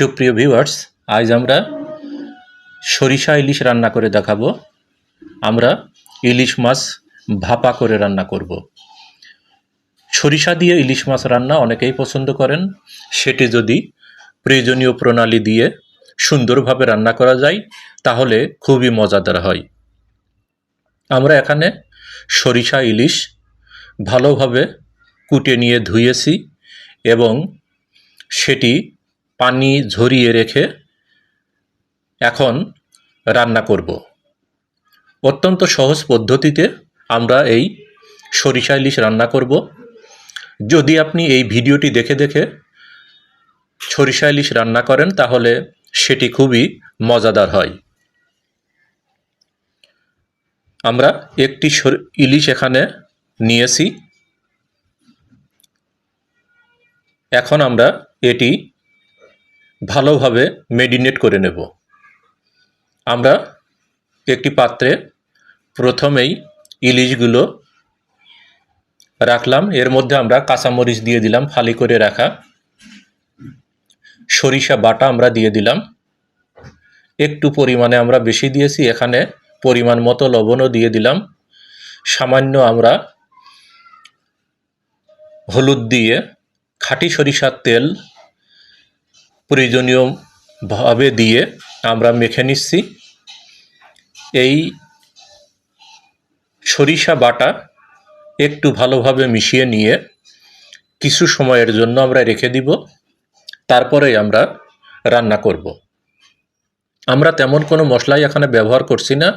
সুপ্রিয় ভিউয়ার্স আজ আমরা সরিষা ইলিশ রান্না করে দেখাবো। আমরা ইলিশ মাছ ভাপা করে রান্না করব। সরিষা দিয়ে ইলিশ মাছ রান্না অনেকেই পছন্দ করেন। সেটি যদি প্রয়োজনীয় প্রণালী দিয়ে সুন্দরভাবে রান্না করা যায়, তাহলে খুবই মজাদার হয়। আমরা এখানে সরিষা ইলিশ ভালোভাবে কুটে নিয়ে ধুয়েছি এবং সেটি পানি ঝরিয়ে রেখে এখন রান্না করব। অত্যন্ত সহজ পদ্ধতিতে আমরা এই সরিষা ইলিশ রান্না করব। যদি আপনি এই ভিডিওটি দেখে দেখে সরিষা ইলিশ রান্না করেন, তাহলে সেটি খুবই মজাদার হয়। আমরা একটি ইলিশ এখানে নিয়েছি। এখন আমরা এটি ভালোভাবে মেডিনেট করে নেব। আমরা একটি পাত্রে প্রথমেই ইলিশগুলো রাখলাম। এর মধ্যে আমরা কাঁচামরিচ দিয়ে দিলাম, ফালি করে রাখা। সরিষা বাটা আমরা দিয়ে দিলাম। একটু পরিমাণে আমরা বেশি দিয়েছি, এখানে পরিমাণ মতো লবণও দিয়ে দিলাম। সামান্য আমরা হলুদ দিয়ে খাঁটি সরিষার তেল প্রয়োজনীয়ভাবে দিয়ে আমরা মেখে নিচ্ছি। এই সরিষা বাটা একটু ভালোভাবে মিশিয়ে নিয়ে কিছু সময়ের জন্য আমরা রেখে দিব। তারপরে আমরা রান্না করব। আমরা তেমন কোনো মশলাই এখানে ব্যবহার করছি না।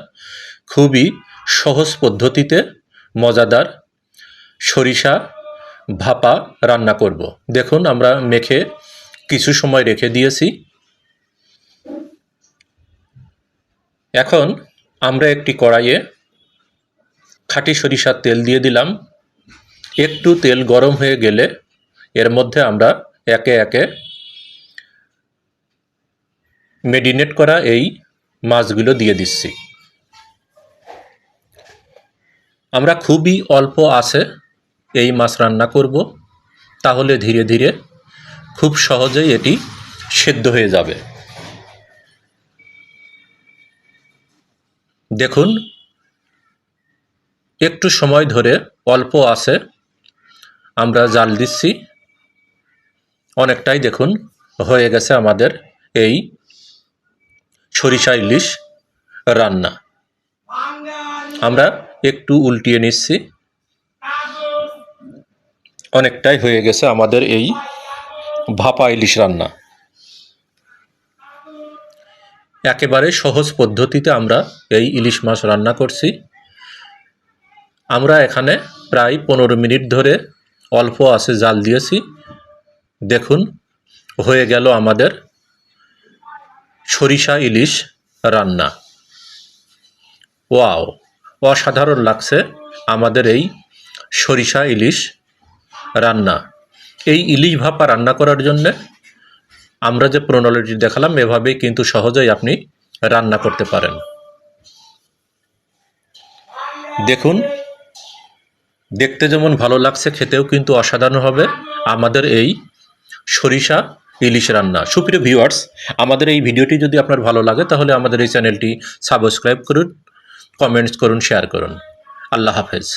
খুবই সহজ পদ্ধতিতে মজাদার সরিষা ভাপা রান্না করব। দেখুন আমরা মেখে কিছু সময় রেখে দিয়েছি। এখন আমরা একটি কড়াইয়ে খাঁটি সরিষার তেল দিয়ে দিলাম। একটু তেল গরম হয়ে গেলে এর মধ্যে আমরা একে একে মেডিনেট করা এই মাছগুলো দিয়ে দিচ্ছি। আমরা খুবই অল্প আছে এই মাছ রান্না করব। তাহলে ধীরে ধীরে খুব সহজেই এটি সেদ্ধ হয়ে যাবে। দেখুন, একটু সময় ধরে অল্প আছে, আমরা জাল দিচ্ছি। অনেকটাই দেখুন, হয়ে গেছে আমাদের এই সরিষা ইলিশ রান্না। আমরা একটু উল্টিয়ে নিচ্ছি। অনেকটাই হয়ে গেছে আমাদের এই ভাপা ইলিশ রান্না। একেবারে সহজ পদ্ধতিতে আমরা এই ইলিশ মাছ রান্না করছি। আমরা এখানে প্রায় পনেরো মিনিট ধরে অল্প আছে জাল দিয়েছি। দেখুন, হয়ে গেল আমাদের সরিষা ইলিশ রান্না। ওয়াও, অসাধারণ লাগছে আমাদের এই সরিষা ইলিশ রান্না। এই ইলিশ ভাপা রান্না করার জন্যে আমরা যে প্রণালীটি দেখালাম, এভাবেই কিন্তু সহজেই আপনি রান্না করতে পারেন। দেখুন, দেখতে যেমন ভালো লাগছে, খেতেও কিন্তু অসাধারণ হবে আমাদের এই সরিষা ইলিশ রান্না। সুপ্রিয় ভিউয়ার্স আমাদের এই ভিডিওটি যদি আপনার ভালো লাগে, তাহলে আমাদের এই চ্যানেলটি সাবস্ক্রাইব করুন কমেন্টস করুন শেয়ার করুন। আল্লাহ হাফেজ।